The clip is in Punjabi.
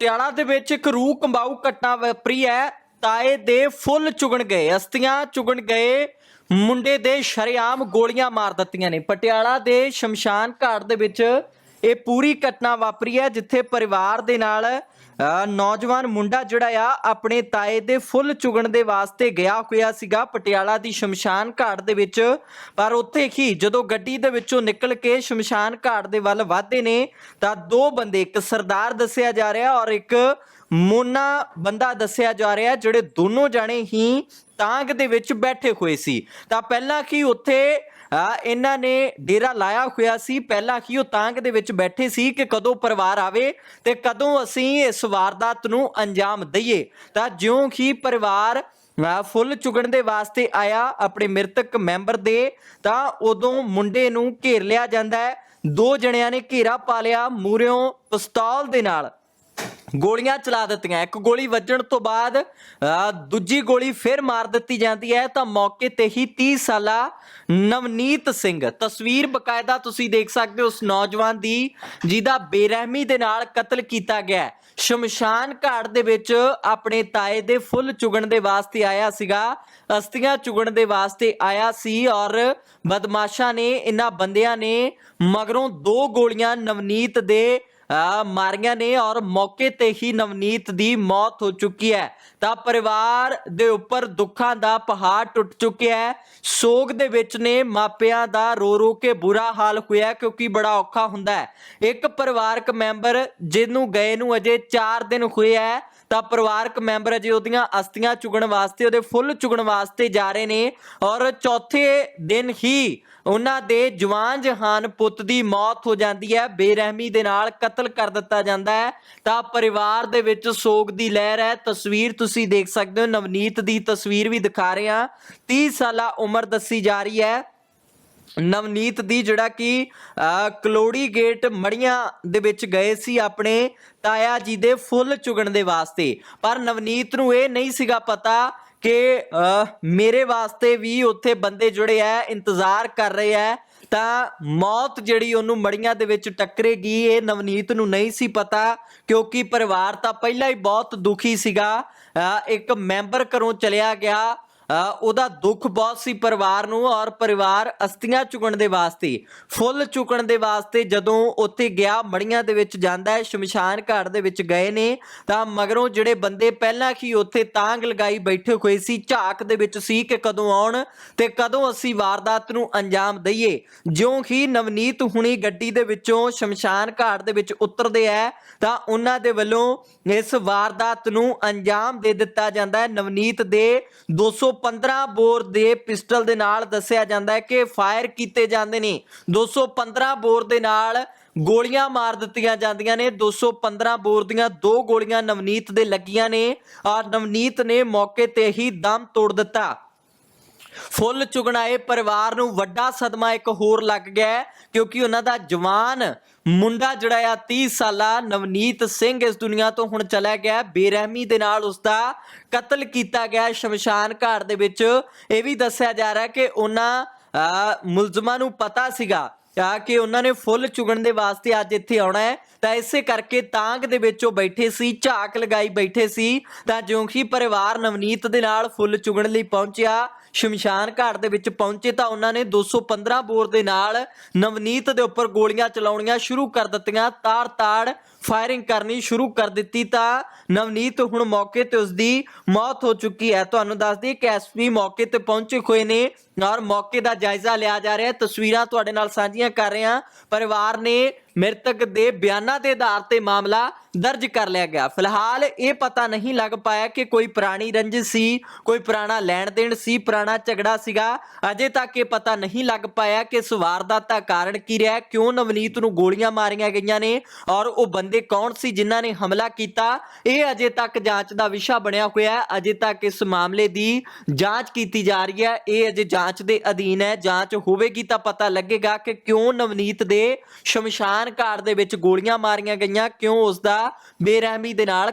ਪਟਿਆਲਾ ਦੇ ਵਿੱਚ ਇੱਕ ਰੂਹ ਕੰਬਾਊ ਘਟਨਾ ਵਾਪਰੀ ਹੈ ਤਾਏ ਦੇ ਫੁੱਲ ਚੁਗਣ ਗਏ, ਅਸਤੀਆਂ ਚੁਗਣ ਗਏ, ਮੁੰਡੇ ਦੇ ਸ਼ਰੇਆਮ ਗੋਲੀਆਂ ਮਾਰ ਦਿੱਤੀਆਂ ਨੇ। ਪਟਿਆਲਾ ਦੇ ਸ਼ਮਸ਼ਾਨ ਘਾਟ ਦੇ ਵਿੱਚ ਇਹ ਪੂਰੀ ਘਟਨਾ ਵਾਪਰੀ ਹੈ, ਜਿੱਥੇ ਪਰਿਵਾਰ ਦੇ ਨਾਲ ਨੌਜਵਾਨ ਮੁੰਡਾ ਜਿਹੜਾ ਆ, ਆਪਣੇ ਤਾਏ ਦੇ ਫੁੱਲ ਚੁਗਣ ਦੇ ਵਾਸਤੇ ਗਿਆ ਹੋਇਆ ਸੀਗਾ ਪਟਿਆਲਾ ਦੀ ਸ਼ਮਸ਼ਾਨ ਘਾਟ ਦੇ ਵਿੱਚ। ਪਰ ਉੱਥੇ ਹੀ ਜਦੋਂ ਗੱਡੀ ਦੇ ਵਿੱਚੋਂ ਨਿਕਲ ਕੇ ਸ਼ਮਸ਼ਾਨ ਘਾਟ ਦੇ ਵੱਲ ਵਧਦੇ ਨੇ, ਤਾਂ ਦੋ ਬੰਦੇ, ਇੱਕ ਸਰਦਾਰ ਦੱਸਿਆ ਜਾ ਰਿਹਾ ਔਰ ਇੱਕ ਮੋਨਾ ਬੰਦਾ ਦੱਸਿਆ ਜਾ ਰਿਹਾ, ਜਿਹੜੇ ਦੋਨੋਂ ਜਾਣੇ ਹੀ ਤਾਂਗ ਦੇ ਵਿੱਚ ਬੈਠੇ ਹੋਏ ਸੀ। ਤਾਂ ਪਹਿਲਾਂ ਕਿ ਉੱਥੇ ਇਹਨਾਂ ਨੇ ਡੇਰਾ ਲਾਇਆ ਹੋਇਆ ਸੀ, ਪਹਿਲਾਂ ਕਿ ਉਹ ਤਾਂਗ ਦੇ ਵਿੱਚ ਬੈਠੇ ਸੀ ਕਿ ਕਦੋਂ ਪਰਿਵਾਰ ਆਵੇ ਤੇ ਕਦੋਂ ਅਸੀਂ ਇਸ ਵਾਰਦਾਤ ਨੂੰ ਅੰਜਾਮ ਦਈਏ। ਤਾਂ ਜਿਉਂ ਕਿ ਪਰਿਵਾਰ ਫੁੱਲ ਚੁਗਣ ਦੇ ਵਾਸਤੇ ਆਇਆ ਆਪਣੇ ਮ੍ਰਿਤਕ ਮੈਂਬਰ ਦੇ, ਤਾਂ ਉਦੋਂ ਮੁੰਡੇ ਨੂੰ ਘੇਰ ਲਿਆ ਜਾਂਦਾ ਹੈ। ਦੋ ਜਣਿਆਂ ਨੇ ਘੇਰਾ ਪਾ ਲਿਆ ਮੂਰਿਓਂ ਪਿਸਤੌਲ ਦੇ ਨਾਲ। ਗੋਲੀਆਂ ਚਲਾ ਦਿੱਤੀਆਂ। ਇੱਕ ਗੋਲੀ ਵੱਜਣ ਤੋਂ ਬਾਅਦ ਦੂਜੀ ਗੋਲੀ ਫਿਰ ਮਾਰ ਦਿੱਤੀ ਜਾਂਦੀ ਹੈ। ਤਾਂ ਮੌਕੇ ਤੇ ਹੀ 30 ਸਾਲਾ ਨਵਨੀਤ ਸਿੰਘ। ਤਸਵੀਰ ਬਕਾਇਦਾ ਤੁਸੀਂ ਦੇਖ ਸਕਦੇ ਹੋ ਉਸ ਨੌਜਵਾਨ ਦੀ, ਜਿਹਦਾ ਬੇਰਹਿਮੀ ਦੇ ਨਾਲ ਕਤਲ ਕੀਤਾ ਗਿਆ ਹੈ। ਸ਼ਮਸ਼ਾਨ ਘਾਟ ਦੇ ਵਿੱਚ ਆਪਣੇ ਤਾਏ ਦੇ ਫੁੱਲ ਚੁਗਣ ਦੇ ਵਾਸਤੇ ਆਇਆ ਸੀਗਾ। ਅਸਤੀਆਂ ਚੁਗਣ ਦੇ ਵਾਸਤੇ ਆਇਆ ਸੀ ਔਰ ਬਦਮਾਸ਼ਾਂ ਨੇ ਇਹਨਾਂ ਬੰਦਿਆਂ ਨੇ ਮਗਰੋਂ ਦੋ ਗੋਲੀਆਂ ਨਵਨੀਤ ਦੇ ਮਾਰੀਆਂ ਨੇ ਔਰ ਮੌਕੇ ਤੇ ਹੀ ਨਵਨੀਤ ਦੀ ਮੌਤ ਹੋ ਚੁੱਕੀ ਹੈ। ਤਾਂ ਪਰਿਵਾਰ ਦੇ ਉੱਪਰ ਦੁੱਖਾਂ ਦਾ ਪਹਾੜ ਟੁੱਟ ਚੁੱਕਿਆ ਹੈ। ਸੋਗ ਦੇ ਵਿੱਚ ਨੇ ਮਾਪਿਆਂ ਦਾ ਰੋ ਰੋ ਕੇ ਬੁਰਾ ਹਾਲ ਹੋਇਆ ਕਿਉਂਕਿ ਬੜਾ ਔਖਾ ਹੁੰਦਾ ਹੈ। ਇੱਕ ਪਰਿਵਾਰਕ ਮੈਂਬਰ ਜਿਹਨੂੰ ਗਏ ਨੂੰ ਅਜੇ 4 ਦਿਨ ਹੋਏ ਹੈ। ਤਾਂ ਪਰਿਵਾਰਕ ਮੈਂਬਰ ਅਜੇ ਉਹਦੀਆਂ ਅਸਥੀਆਂ ਚੁਗਣ ਵਾਸਤੇ, ਉਹਦੇ ਫੁੱਲ ਚੁਗਣ ਵਾਸਤੇ ਜਾ ਰਹੇ ਨੇ ਔਰ ਚੌਥੇ ਦਿਨ ਹੀ ਉਹਨਾਂ ਦੇ ਜਵਾਨ ਜਹਾਨ ਪੁੱਤ ਦੀ ਮੌਤ ਹੋ ਜਾਂਦੀ ਹੈ। ਬੇਰਹਿਮੀ ਦੇ ਨਾਲ ਕਤਲ ਕਰ ਦਿੱਤਾ ਜਾਂਦਾ ਹੈ। ਤਾਂ ਪਰਿਵਾਰ ਦੇ ਵਿੱਚ ਸੋਗ ਦੀ ਲਹਿਰ ਹੈ। ਤਸਵੀਰ ਤੁਸੀਂ ਦੇਖ ਸਕਦੇ ਹੋ। ਨਵਨੀਤ ਦੀ ਤਸਵੀਰ ਵੀ ਦਿਖਾ ਰਹੇ ਹਾਂ। 30 ਸਾਲਾ ਉਮਰ ਦੱਸੀ ਜਾ ਰਹੀ ਹੈ। ਨਵਨੀਤ ਦੀ ਜਿਹੜਾ ਕਿ ਕਲੋੜੀ ਗੇਟ ਮੜੀਆਂ ਦੇ ਵਿੱਚ ਗਏ ਸੀ ਆਪਣੇ ਤਾਇਆ ਜੀ ਦੇ ਫੁੱਲ ਚੁਗਣ ਦੇ ਵਾਸਤੇ। ਪਰ ਨਵਨੀਤ ਨੂੰ ਇਹ ਨਹੀਂ ਸੀਗਾ ਪਤਾ ਕਿ ਮੇਰੇ ਵਾਸਤੇ ਵੀ ਉੱਥੇ ਬੰਦੇ ਜਿਹੜੇ ਆ ਇੰਤਜ਼ਾਰ ਕਰ ਰਹੇ ਆ ਤਾਂ ਮੌਤ ਜਿਹੜੀ ਉਹਨੂੰ ਮੜੀਆਂ ਦੇ ਵਿੱਚ ਟੱਕਰੇਗੀ, ਇਹ ਨਵਨੀਤ ਨੂੰ ਨਹੀਂ ਸੀ ਪਤਾ, ਕਿਉਂਕਿ ਪਰਿਵਾਰ ਤਾਂ ਪਹਿਲਾਂ ਹੀ ਬਹੁਤ ਦੁਖੀ ਸੀਗਾ। ਇੱਕ ਮੈਂਬਰ ਘਰੋਂ ਚਲਿਆ ਗਿਆ। ਉਹਦਾ ਦੁੱਖ ਬਹੁਤ ਸੀ ਪਰਿਵਾਰ ਨੂੰ ਔਰ ਪਰਿਵਾਰ ਅਸਤੀਆਂ ਚੁਗਣ ਦੇ ਵਾਸਤੇ, ਫੁੱਲ ਚੁਗਣ ਦੇ ਵਾਸਤੇ ਜਦੋਂ ਉੱਥੇ ਗਿਆ, ਮੜੀਆਂ ਦੇ ਵਿੱਚ ਜਾਂਦਾ ਹੈ, ਸ਼ਮਸ਼ਾਨ ਘਾਟ ਦੇ ਵਿੱਚ ਗਏ ਨੇ, ਤਾਂ ਮਗਰੋਂ ਜਿਹੜੇ ਬੰਦੇ ਪਹਿਲਾਂ ਹੀ ਉੱਥੇ ਤਾਂਗ ਲਗਾਈ ਬੈਠੇ ਹੋਏ ਸੀ, ਝਾਕ ਦੇ ਵਿੱਚ ਸੀ ਕਿ ਕਦੋਂ ਆਉਣ ਤੇ ਕਦੋਂ ਅਸੀਂ ਵਾਰਦਾਤ ਨੂੰ ਅੰਜਾਮ ਦਈਏ। ਜਿਉਂ ਹੀ ਨਵਨੀਤ ਹੁਣੀ ਗੱਡੀ ਦੇ ਵਿੱਚੋਂ ਸ਼ਮਸ਼ਾਨ ਘਾਟ ਦੇ ਵਿੱਚ ਉਤਰਦੇ ਹੈ, ਤਾਂ ਉਹਨਾਂ ਦੇ ਵੱਲੋਂ ਇਸ ਵਾਰਦਾਤ ਨੂੰ ਅੰਜਾਮ ਦੇ ਦਿੱਤਾ ਜਾਂਦਾ ਹੈ। ਨਵਨੀਤ ਦੇ 215 ਬੋਰ ਦੇ ਪਿਸਟਲ ਦੇ ਨਾਲ ਦੱਸਿਆ ਜਾਂਦਾ ਹੈ ਕਿ ਫਾਇਰ ਕੀਤੇ ਜਾਂਦੇ ਨੇ। 215 ਬੋਰ ਦੇ ਨਾਲ ਗੋਲੀਆਂ ਮਾਰ ਦਿੱਤੀਆਂ ਜਾਂਦੀਆਂ ਨੇ। 215 ਬੋਰ ਦੀਆਂ ਦੋ ਗੋਲੀਆਂ ਨਵਨੀਤ ਦੇ ਲੱਗੀਆਂ ਨੇ। ਔਰ ਨਵਨੀਤ ਨੇ ਮੌਕੇ ਤੇ ਹੀ ਦਮ ਤੋੜ ਦਿੱਤਾ। ਫੁੱਲ ਚੁਗਣਾਏ ਪਰਿਵਾਰ ਨੂੰ ਵੱਡਾ ਸਦਮਾ ਇੱਕ ਹੋਰ ਲੱਗ ਗਿਆ ਕਿਉਂਕਿ ਉਹਨਾਂ ਦਾ ਜਵਾਨ ਮੁੰਡਾ ਜਿਹੜਾ ਆ 30 ਸਾਲਾ ਨਵਨੀਤ ਸਿੰਘ ਇਸ ਦੁਨੀਆ ਤੋਂ ਹੁਣ ਚਲਾ ਗਿਆ ਬੇਰਹਿਮੀ ਦੇ ਨਾਲ ਉਸ ਦਾ ਕਤਲ ਕੀਤਾ ਗਿਆ ਸ਼ਮਸ਼ਾਨ ਘਾਟ ਦੇ ਵਿੱਚ। ਇਹ ਵੀ ਦੱਸਿਆ ਜਾ ਰਿਹਾ ਕਿ ਉਹਨਾਂ ਮੁਲਜ਼ਮਾਂ ਨੂੰ ਪਤਾ ਸੀਗਾ ਆ ਕਿ ਉਹਨਾਂ ਨੇ ਫੁੱਲ ਚੁਗਣ ਦੇ ਵਾਸਤੇ ਅੱਜ ਇੱਥੇ ਆਉਣਾ ਹੈ। ਤਾਂ ਇਸੇ ਕਰਕੇ ਤਾਂਗ ਦੇ ਵਿੱਚ ਉਹ ਬੈਠੇ ਸੀ, ਝਾਕ ਲਗਾਈ ਬੈਠੇ ਸੀ। ਤਾਂ ਜਿਉਂ ਹੀ ਪਰਿਵਾਰ ਨਵਨੀਤ ਦੇ ਨਾਲ ਫੁੱਲ ਚੁਗਣ ਲਈ ਪਹੁੰਚਿਆ, ਸ਼ਮਸ਼ਾਨ ਘਾਟ ਦੇ ਵਿੱਚ ਪਹੁੰਚੇ ਤਾਂ ਉਹਨਾਂ ਨੇ 215 ਬੋਰ ਦੇ ਨਾਲ ਨਵਨੀਤ ਦੇ ਉੱਪਰ ਗੋਲੀਆਂ ਚਲਾਉਣੀਆਂ ਸ਼ੁਰੂ ਕਰ ਦਿੱਤੀਆਂ। ਤਾੜ-ਤਾੜ ਫਾਇਰਿੰਗ ਕਰਨੀ ਸ਼ੁਰੂ ਕਰ ਦਿੱਤੀ ਤਾਂ ਨਵਨੀਤ ਹੁਣ ਮੌਕੇ ਤੇ ਉਸ ਦੀ ਮੌਤ ਹੋ ਚੁੱਕੀ ਹੈ। ਤੁਹਾਨੂੰ ਦੱਸ ਦਈਏ ਕਿ ਐਸਪੀ ਮੌਕੇ ਤੇ ਪਹੁੰਚੇ ਹੋਏ ਨੇ ਔਰ ਮੌਕੇ ਦਾ ਜਾਇਜ਼ਾ ਲਿਆ ਜਾ ਰਿਹਾ ਹੈ। ਤਸਵੀਰਾਂ ਤੁਹਾਡੇ ਨਾਲ ਸਾਂਝੀਆਂ ਸਾਂਝੀਆਂ ਕਰ ਰਹੇ ਹਾਂ। ਪਰਿਵਾਰ ਨੇ ਮ੍ਰਿਤਕ ਦੇ ਬਿਆਨਾਂ ਦੇ ਆਧਾਰ ਤੇ ਮਾਮਲਾ ਦਰਜ ਕਰ ਲਿਆ ਗਿਆ। ਫਿਲਹਾਲ ਇਹ ਪਤਾ ਨਹੀਂ ਲੱਗ ਪਾਇਆ ਕਿ ਕੋਈ ਪੁਰਾਣੀ ਰੰਜਿਸ਼ ਸੀ, ਕੋਈ ਪੁਰਾਣਾ ਲੈਣ ਦੇਣ ਸੀ, ਪੁਰਾਣਾ ਝਗੜਾ ਸੀਗਾ। ਅਜੇ ਤੱਕ ਇਹ ਪਤਾ ਨਹੀਂ ਲੱਗ ਪਾਇਆ ਕਿ ਇਸ ਵਾਰਦਾਤ ਦਾ ਕਾਰਨ ਕੀ ਰਿਹਾ ਕਿਉਂ ਨਵਨੀਤ ਨੂੰ ਗੋਲੀਆਂ ਮਾਰੀਆਂ ਗਈਆਂ ਨੇ ਔਰ ਉਹ ਬੰਦੇ ਕੌਣ ਸੀ ਜਿਨ੍ਹਾਂ ਨੇ ਹਮਲਾ ਕੀਤਾ। ਇਹ ਅਜੇ ਤੱਕ ਜਾਂਚ ਦਾ ਵਿਸ਼ਾ ਬਣਿਆ ਹੋਇਆ ਹੈ। ਅਜੇ ਤੱਕ ਇਸ ਮਾਮਲੇ ਦੀ ਜਾਂਚ ਕੀਤੀ ਜਾ ਰਹੀ ਹੈ। ਇਹ ਅਜੇ ਜਾਂਚ ਦੇ ਅਧੀਨ ਹੈ। ਜਾਂਚ ਹੋਵੇਗੀ ਤਾਂ ਪਤਾ ਲੱਗੇਗਾ ਕਿ ਕਿਉਂ ਨਵਨੀਤ ਦੇ ਸ਼ਮਸ਼ਾਨ ਘਾਟ ਦੇ ਵਿੱਚ ਗੋਲੀਆਂ ਮਾਰੀਆਂ ਗਈਆਂ? ਕਿਉਂ ਉਸ ਦਾ ਬੇਰਹਿਮੀ ਦੇ ਨਾਲ